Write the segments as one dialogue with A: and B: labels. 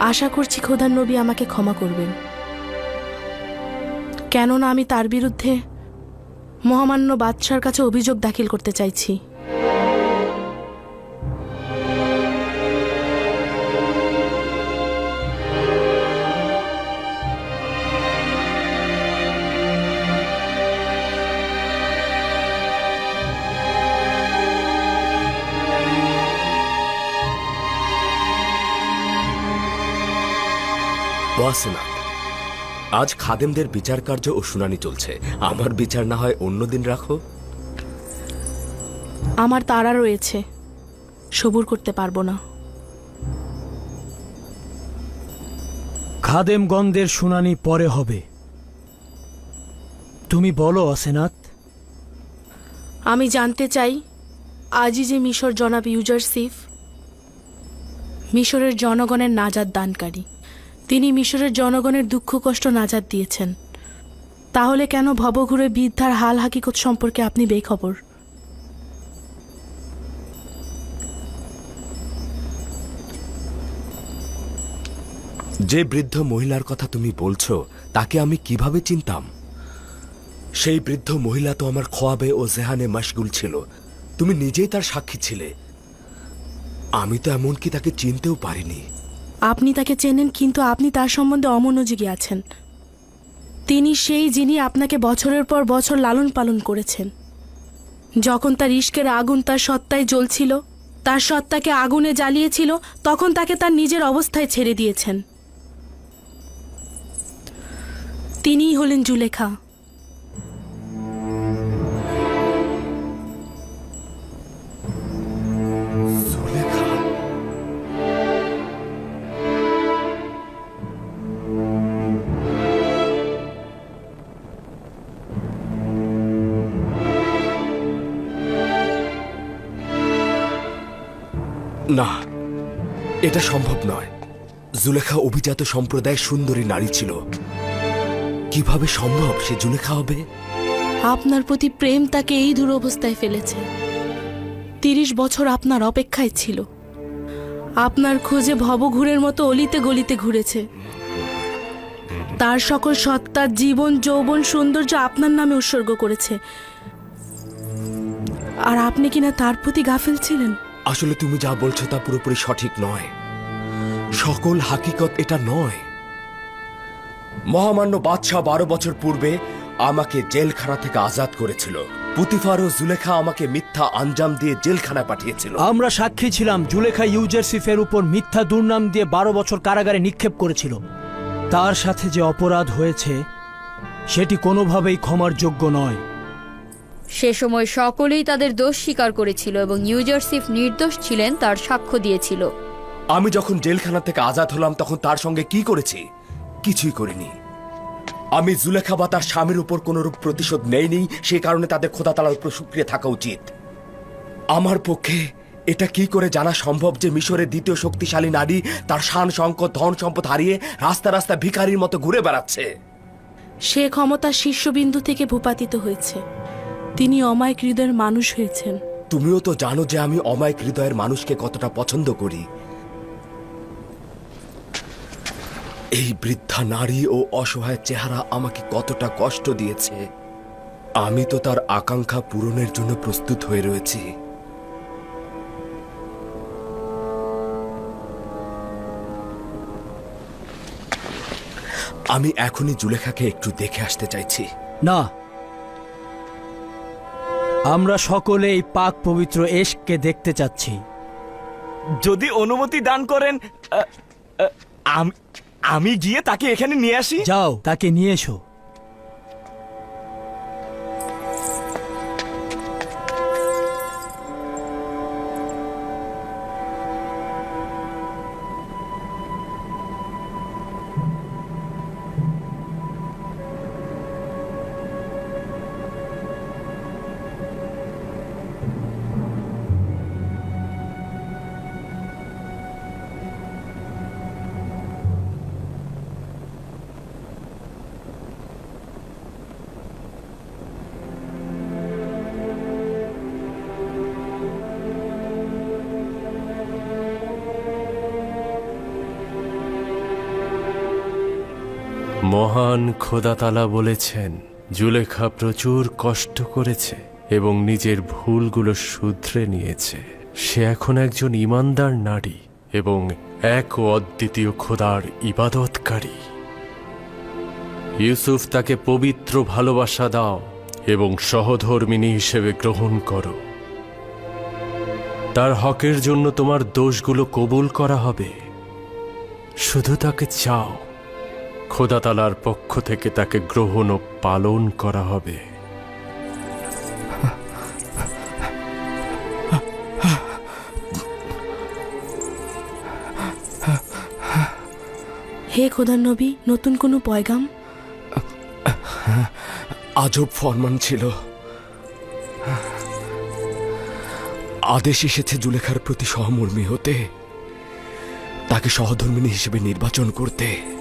A: আশা করছি খোদার নবী আমাকে ক্ষমা করবেন। কেননা আমি তার বিরুদ্ধে মহামান্য বাদশার কাছে অভিযোগ দাখিল করতে চাইছি।
B: ওয়াসেনা আজ খাদেমদের বিচার কার্য ও শুনানি চলছে। আমার বিচার না হয় অন্যদিন রাখো।
A: আমার তাড়া রয়েছে। সবুর করতে পারব না।
C: খাদেমগণদের শুনানি পরে হবে। তুমি বলো অসেনাথ
A: আমি জানতে চাই আজই যে মিশর জনাব ইউজারসিফ মিশরের জনগণের নাজাদ দানকারী। তিনি মিশরের জনগণের দুঃখ, কষ্ট নাজাদ দিয়েছেন। তাহলে কেন ভবঘুরে বৃদ্ধার হাল হাকিকত সম্পর্কে আপনি বেখবর?
B: যে বৃদ্ধ মহিলার কথা তুমি বলছো, তাকে আমি কীভাবে চিনতাম? সেই বৃদ্ধ মহিলা তো আমার খোয়াবে ও জেহানে মশগুল ছিল। তুমি নিজেই তার সাক্ষী ছিলে। আমি তো এমনকি তাকে চিনতেও পারিনি।
A: আপনি তাকে চেনেন, কিন্তু আপনি তার সম্বন্ধে অমনোযোগী আছেন। তিনি সেই যিনি আপনাকে বছরের পর বছর লালন পালন করেছেন। যখন তার ইস্কের আগুন তার সত্তায় জ্বলছিল, তার সত্তাকে আগুনে জ্বালিয়েছিল, তখন তাকে তার নিজের অবস্থায় ছেড়ে দিয়েছেন। তিনিই হলেন জুলেখা।
B: এটা সম্ভব নয়। জুলেখা অভিজাত সম্প্রদায় সুন্দরী নারী ছিল। কীভাবে সম্ভব সে জুলেখা হবে?
A: আপনার প্রতি প্রেম তাকে এই দুরবস্থায় ফেলেছে। তিরিশ বছর আপনার অপেক্ষায় ছিল। আপনার খোঁজে ভবঘুরের মতো অলিতে গলিতে ঘুরেছে। তার সকল সত্তার জীবন, যৌবন, সৌন্দর্য আপনার নামে উৎসর্গ করেছে। আর আপনি কিনা তার প্রতি গাফিল ছিলেন?
B: আসলে তুমি যা বলছো তা পুরোপুরি সঠিক নয়। সকল হাকিকত এটা নয়। মহামান্য বাদশাহ বারো বছর পূর্বে আমাকে জেলখানা থেকে আজাদ করেছিল। পুতিফার ও জুলেখা আমাকে মিথ্যা আঞ্জাম দিয়ে জেলখানা পাঠিয়েছিল।
C: আমরা সাক্ষী ছিলাম জুলেখা ইউজারসিফের উপর মিথ্যা দুর্নাম দিয়ে বারো বছর কারাগারে নিক্ষেপ করেছিল। তার সাথে যে অপরাধ হয়েছে, সেটি কোনোভাবেই ক্ষমার যোগ্য নয়।
D: সে সময় সকলেই তাদের দোষ স্বীকার করেছিল এবং ইউজারসিফ নির্দোষ ছিলেন তার সাক্ষ্য দিয়েছিল।
B: আমি যখন জেলখানা থেকে আজাদ হলাম তখন তার সঙ্গে কি করেছি? কিছুই করিনি। আমি জুলেখা বা তার স্বামীর উপর কোনরূপ প্রতিশোধ নেইনি সে কারণে তাদের খোদা তালার উপর সুক্রিয় থাকা উচিত। আমার পক্ষে এটা কি করে জানা সম্ভব যে মিশরের দ্বিতীয় শক্তিশালী নারী তার শান সংকট ধন সম্পদ হারিয়ে রাস্তা রাস্তা ভিখারির মতো ঘুরে বেড়াচ্ছে?
A: সে ক্ষমতা শীর্ষবিন্দু থেকে ভূপাতিত হয়েছে। তিনি অমায়িক হৃদয়ের মানুষ হয়েছেন।
B: তুমিও তো জানো যে আমি অমায়িক হৃদয়ের মানুষকে কতটা পছন্দ করি। এই বৃদ্ধা নারী ও অসহায় চেহারা আমাকে কতটা কষ্ট দিয়েছে। আমি তো তার আকাঙ্ক্ষা পূরণের জন্য প্রস্তুত হয়ে রয়েছি। আমি এখনই জুলেখাকে একটু দেখে আসতে চাইছি।
C: না আমরা সকলে এই পাক পবিত্র এশকে দেখতে চাচ্ছি।
E: যদি অনুমতি দান করেন আ, আ, আম- আমি গিয়ে তাকে এখানে নিয়ে আসি?
C: যাও তাকে নিয়ে এসো।
F: মহান খোদাতালা বলেছেন, জুলেখা প্রচুর কষ্ট করেছে এবং নিজের ভুলগুলো শুধরে নিয়েছে। সে এখন একজন ইমানদার নারী এবং এক ও অদ্বিতীয় খোদার ইবাদতকারী। ইউসুফ, তাকে পবিত্র ভালোবাসা দাও এবং সহধর্মিনী হিসেবে গ্রহণ করো। তার হকের জন্য তোমার দোষগুলো কবুল করা হবে। শুধু তাকে চাও। খোদাতালার পক্ষ থেকে তাকে গ্রহণ ও পালন করা হবে।
A: হে খোদার নবী নতুন কোনো পয়গাম?
B: আজব ফরমান ছিল। আদেশ এসেছে জুলেখার প্রতি সহমর্মী হতে তাকে সহধর্মিনী হিসেবে নির্বাচন করতে।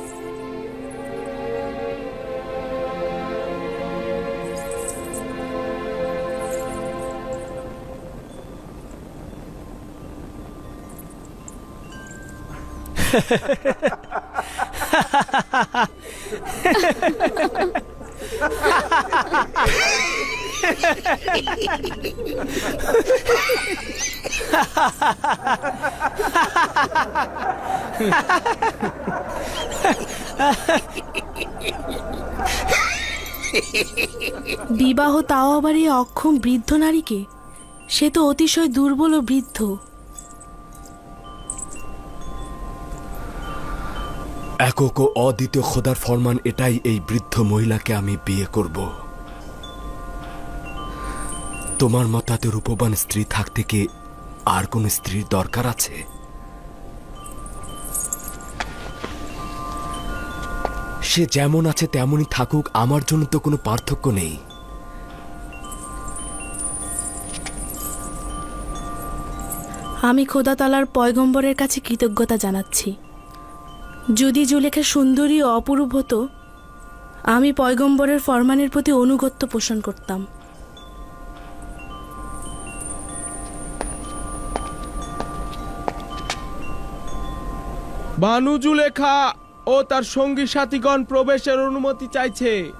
A: বিবাহ তাও আবার এই অক্ষম বৃদ্ধ নারীকে? সে তো অতিশয় দুর্বল ও বৃদ্ধ।
B: একক ও অদ্বিতীয় খোদার ফরমান এটাই এই বৃদ্ধ মহিলাকে আমি বিয়ে করব। তোমার মতাতে রূপবান স্ত্রী থাকতে কি আর কোন স্ত্রীর দরকার আছে? সে যেমন আছে তেমনই থাকুক, আমার জন্য তো কোনো পার্থক্য নেই।
A: আমি খোদা তালার পয়গম্বরের কাছে কৃতজ্ঞতা জানাচ্ছি। যদি জুলেখা সুন্দরী ও অপরূপ হতো, আমি পয়গম্বরের ফরমানের প্রতি অনুগত্য পোষণ করতাম।
G: বানু জুলেখা ও তার সঙ্গী সাথীগণ প্রবেশের অনুমতি চাইছে।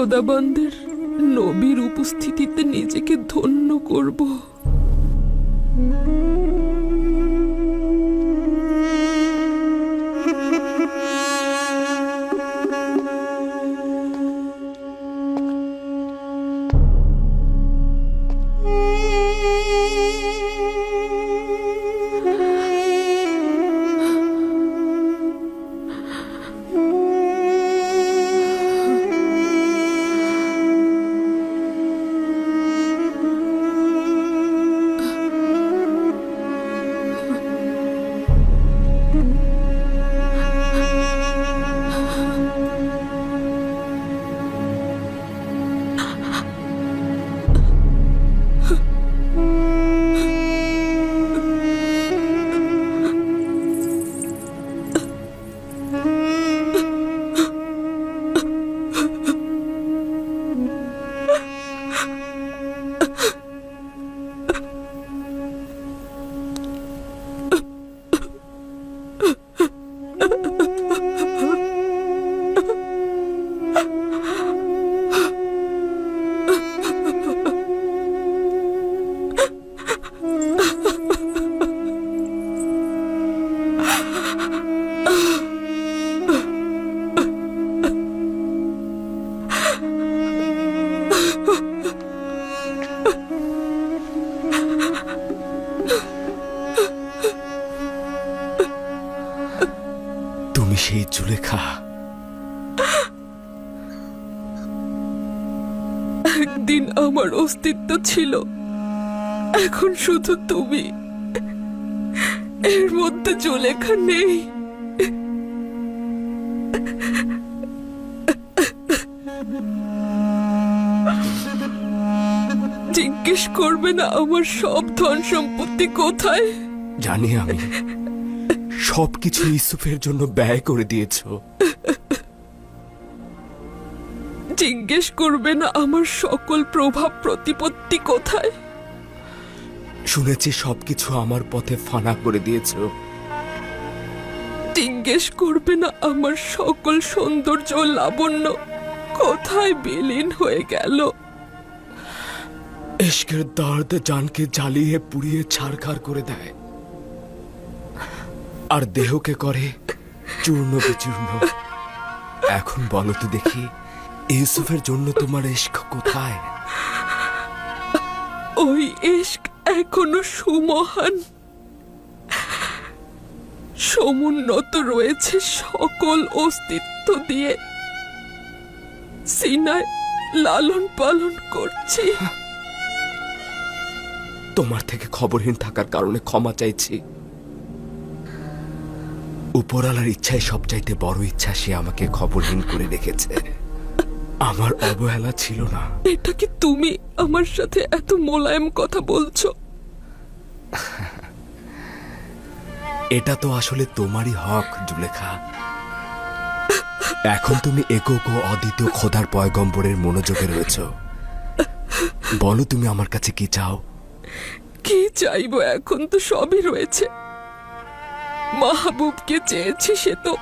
H: খোদাবন্দের নবীর উপস্থিতিতে নিজেকে ধন্য করব। এখন শুধু তুমি। এর মধ্যে জুলেখা নেই। জিজ্ঞেস করবে না আমার সব ধন সম্পত্তি কোথায়?
B: জানি আমি। সবকিছু ইউসুফের জন্য ব্যয় করে দিয়েছ।
H: জিজ্ঞেস করবে না আমার সকল প্রভাব প্রতিপত্তি কোথায়?
B: শুনেছি সবকিছু আমার পথে ফানা করে দিয়েছ।
H: জিজ্ঞেস করবে না আমার সকল সৌন্দর্য লাবণ্য কোথায় বিলীন হয়ে গেল?
B: ইশকের দর্দ জানকে জ্বালিয়ে পুড়িয়ে ছারখার করে দেয়। আর দেহকে করে চূর্ণ বিচূর্ণ। এখন বলো তো দেখি ইউসুফের জন্য তোমার ইশক কোথায়?
H: ওই ইস্ক এখনও সুমহান। সমুন্নত রয়েছে সকল অস্তিত্ব দিয়ে সিনায় লালন পালন করছি।
B: তোমার থেকে খবরহীন থাকার কারণে ক্ষমা চাইছি। উপরালার ইচ্ছায় সবচাইতে বড় ইচ্ছা সে আমাকে খবরহীন করে রেখেছে। আমার অবহেলা ছিল না।
H: এটা কি তুমি আমার সাথে এত মোলায়েম কথা বলছো?
B: এটা তো আসলে তোমারই হক, জুলেখা। এখন তুমি একক ও অদ্বিতীয় খোদার পয়গম্বরের মনোযোগে রয়েছ। বলো তুমি আমার কাছে কি চাও?
H: কি চাইব এখন তো সবই রয়েছে। মাহবুবকে চেয়েছি সে তো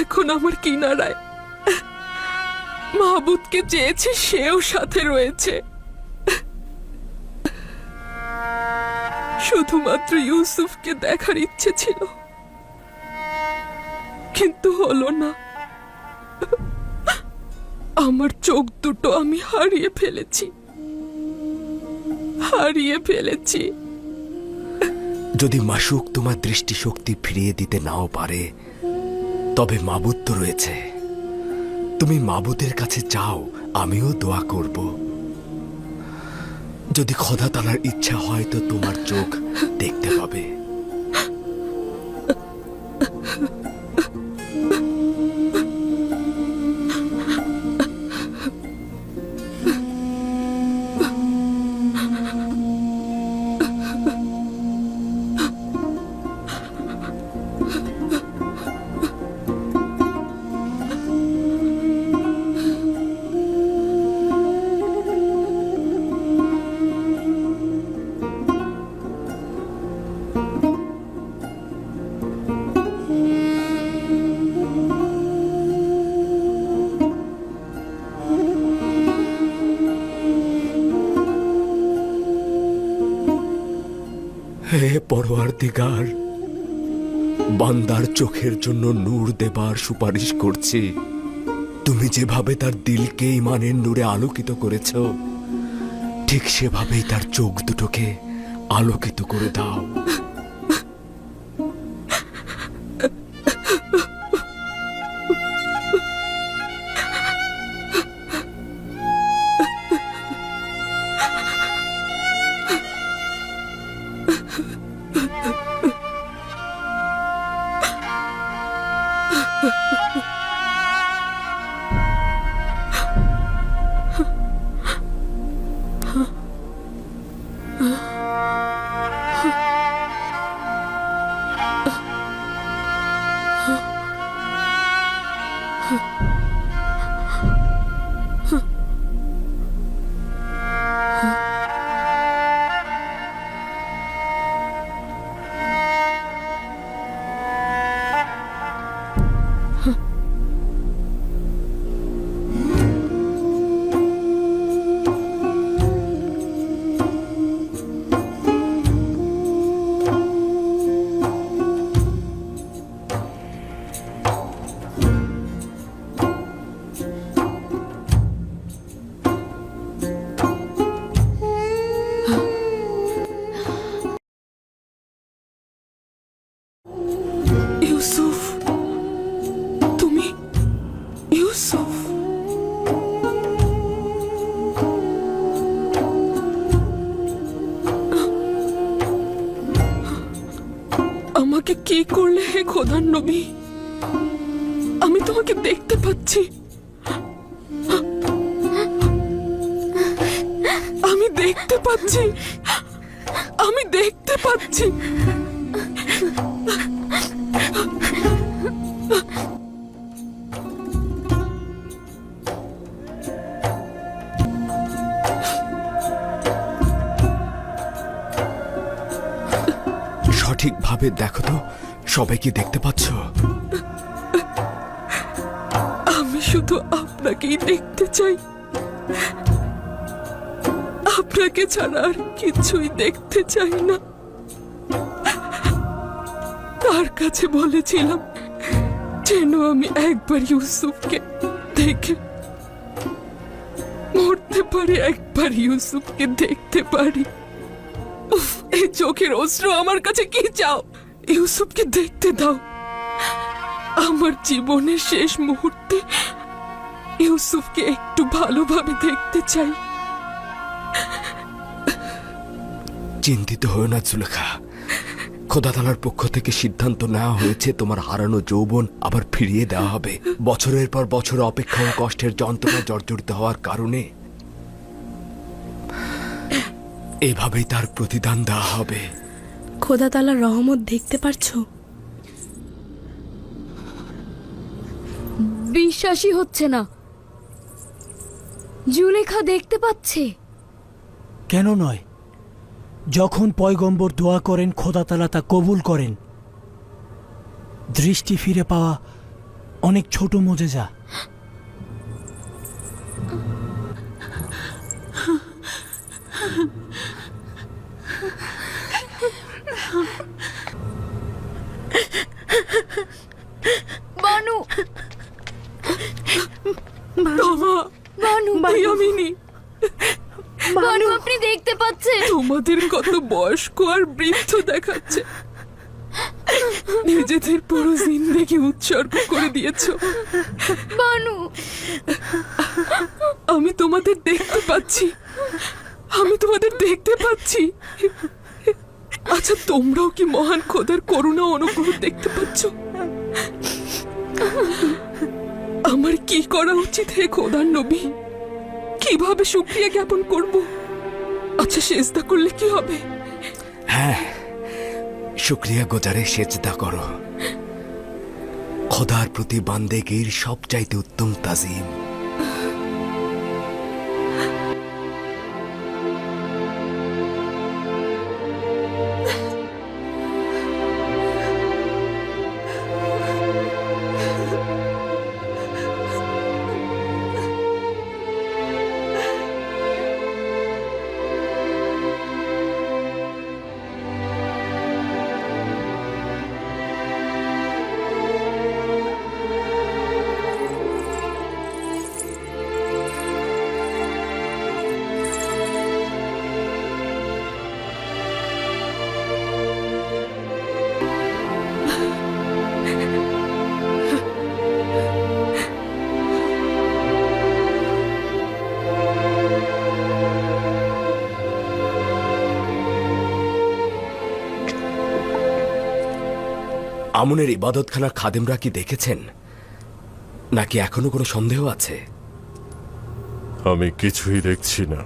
H: এখন আমার কিনারায়। মাহবুবকে চেয়েছি সেও সাথে রয়েছে। শুধুমাত্র ইউসুফকে দেখার ইচ্ছে ছিল। কিন্তু হলো না। আমার চোখ দুটো আমি হারিয়ে ফেলেছি। হারিয়ে ফেলেছি।
B: যদি মাসুক তোমার দৃষ্টিশক্তি ফিরিয়ে দিতে নাও পারে, তবে মাবুদ তো রয়েছে। তুমি মাবুদের কাছে চাও আমিও দোয়া করব। যদি খোদা তালার ইচ্ছা হয় তো তোমার চোখ দেখতে পাবে পরোয়ার দিগার। বান্দার চোখের জন্য নূর দেবার সুপারিশ করছি। তুমি যেভাবে তার দিলকে ইমানের নূরে আলোকিত করেছ, ঠিক সেভাবেই তার চোখ দুটোকে আলোকিত করে দাও।
H: খোদার নবী, আমি তোমাকে দেখতে পাচ্ছি। আমি দেখতে পাচ্ছি। আমি দেখতে পাচ্ছি।
B: সঠিকভাবে দেখো তো। সবাই কি দেখতে পাচ্ছ?
H: আমি শুধু আপনাকেই দেখতে চাই। আপনাকে ছাড়া আর কিছুই দেখতে চাই না। তার কাছে বলেছিলাম যেন আমি একবার ইউসুফকে দেখে মরতে পারি, একবার ইউসুফকে দেখতে পারি। এই চোখের অস্ত্র আমার কাছে কি চাও? ইউসুফকে দেখতে দাও। আমার জীবনের শেষ মুহূর্তে ইউসুফকে একটু ভালোভাবে দেখতে চাই।
B: চিন্তিত হয়ে না, জুলেখা। খোদা তালার পক্ষ থেকে সিদ্ধান্ত নেওয়া হয়েছে, তোমার হারানো যৌবন আবার ফিরিয়ে দেওয়া হবে। বছরের পর বছর অপেক্ষা ও কষ্টের যন্ত্রণা জর্জরিত হওয়ার কারণে এইভাবেই তার প্রতিদান দেওয়া হবে।
A: খোদা তালার রহমত দেখতে পারছ?
D: বিশ্বাসই হচ্ছে না। জুলেখা দেখতে পাচ্ছে।
C: কেন নয়? যখন পয়গম্বর দোয়া করেন খোদাতালা তা কবুল করেন। দৃষ্টি ফিরে পাওয়া অনেক ছোট মজেজা।
D: বানু
H: বাবা
D: বানু
H: ভাইয়ামিনী
D: বানু আপনি দেখতে পাচ্ছেন।
H: তোমাদের কত বয়স্ক আর বৃদ্ধ দেখাচ্ছে। নিজেদের পুরো জিন্দেগি উৎসর্গ করে দিয়েছ।
D: বানু
H: আমি তোমাদের দেখতে পাচ্ছি। আমি তোমাদের দেখতে পাচ্ছি। আচ্ছা তোমরাও কি মহান খোদার করুণা অনুগ্রহ দেখতে পাচ্ছ? আমার কি করা উচিত হে খোদার নবী? কীভাবে শুক্রিয়া জ্ঞাপন করব? আচ্ছা সেজদা করলে কি হবে?
B: হ্যাঁ শুক্রিয়া গোজারে সেজদা করো। খোদার প্রতি বান্দেগীর সবচাইতে উত্তম তাজিম। মামুনের ইবাদতখানার খাদেমরা কি দেখেছেন? নাকি এখনও কোনো সন্দেহ আছে?
F: আমি কিছুই দেখছি না।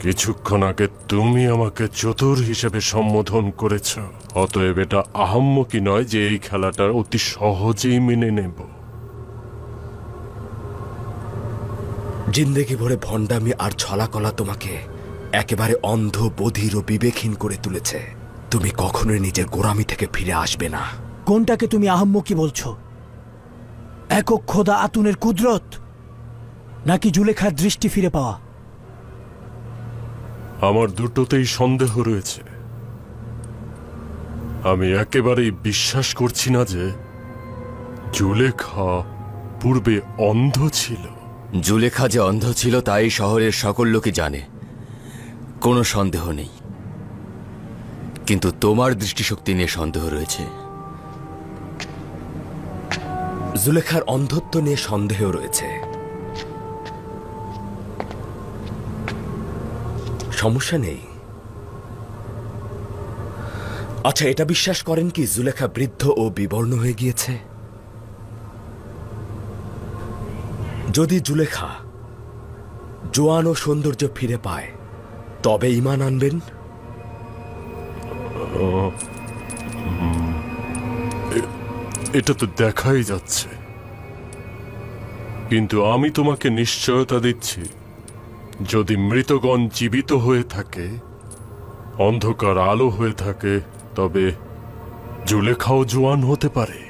F: কিছুক্ষণ আগে তুমি আমাকে চতুর হিসেবে সম্বোধন করেছ। অতএব এটা আহাম্মকি নয় যে এই খেলাটা অতি সহজেই মেনে নেব।
B: জিন্দেগি ভরে ভণ্ডামি আর ছলাকলা তোমাকে একেবারে অন্ধ বধির ও বিবেকহীন করে তুলেছে। তুমি কখনোই নিজের গোড়ামি থেকে ফিরে আসবে না।
C: কোনটাকে তুমি আহাম্মকি বলছো? একক খোদা আতুনের কুদরত? নাকি জুলেখার দৃষ্টি ফিরে পাওয়া?
F: আমার দুটোতেই সন্দেহ রয়েছে। আমি একেবারেই বিশ্বাস করছি না যে জুলেখা পূর্বে অন্ধ ছিল।
I: জুলেখা যে অন্ধ ছিল তাই শহরের সকল লোকই জানে। কোনো সন্দেহ নেই। কিন্তু তোমার দৃষ্টিশক্তি নিয়ে সন্দেহ রয়েছে।
B: জুলেখার অন্ধত্ব নিয়ে সন্দেহ রয়েছে। সমস্যা নেই। আচ্ছা এটা বিশ্বাস করেন কি জুলেখা বৃদ্ধ ও বিবর্ণ হয়ে গিয়েছে? যদি জুলেখা জোয়ান ও সৌন্দর্য ফিরে পায়, তবে ইমান আনবেন?
F: এটা তো দেখাই যাচ্ছে। কিন্তু আমি তোমাকে নিশ্চয়তা দিচ্ছি, যদি মৃতগণ জীবিত হয়ে থাকে, অন্ধকার আলো হয়ে থাকে, তবে জুলেখাও জোয়ান হতে পারে।